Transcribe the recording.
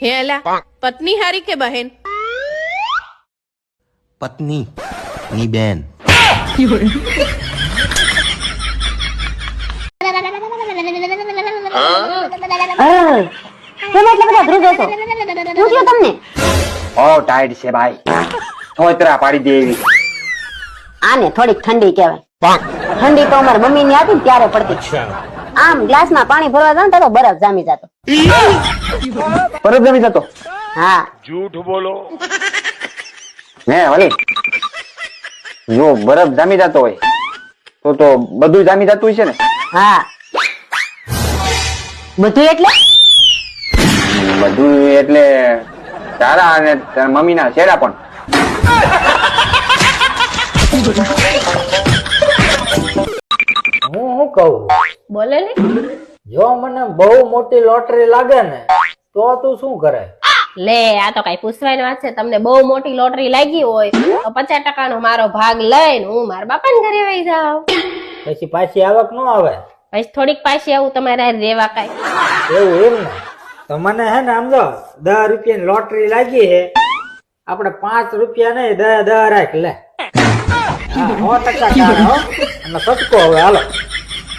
હે અલા પત્ની હારી કે બહેન? પત્ની ની બેન. છો પૂછ્યું તમને ઓ ટાઈટ છે ભાઈ. થોતરા પાડી દેવી આને થોડીક ઠંડી કહેવાય. ઠંડી તો અમારી મમ્મી ની હતી ત્યારે પડતી. આમ ગ્લાસમાં પાણી ભરવા જાવ ને તો બરફ જામી જતો. પરત નથી જતો. હા. હે વલી. જો બરફ જામી જતો હોય તો તો બધું જામી જતું હોય છે ને? હા. બધું એટલે? બધું એટલે તારા અને તારા મમ્મીના ચહેરા પણ. હું શું કહું? બોલે ને. જો મને બહુ મોટી લોટરી લાગે ને તો તું શું કરે? લે આ તો કઈ પૂછવાની વાત છે. તમને બહુ મોટી લોટરી લાગી હોય તો પચાસ ટકાનો મારો ભાગ લઈને હું મારા બાપા ઘરે વહી જાઉં. પછી પાછી આવક ન આવે? પછી થોડીક પાછી આવું તમારે રેવા કઈ. એવું એમ ને? તો મને હે ને સમજો દસ રૂપિયાની લોટરી લાગી હે આપણે પાંચ રૂપિયા નહીં દસ દસ રાખ લે. સો ટકા અને સટકો હવે હાલો.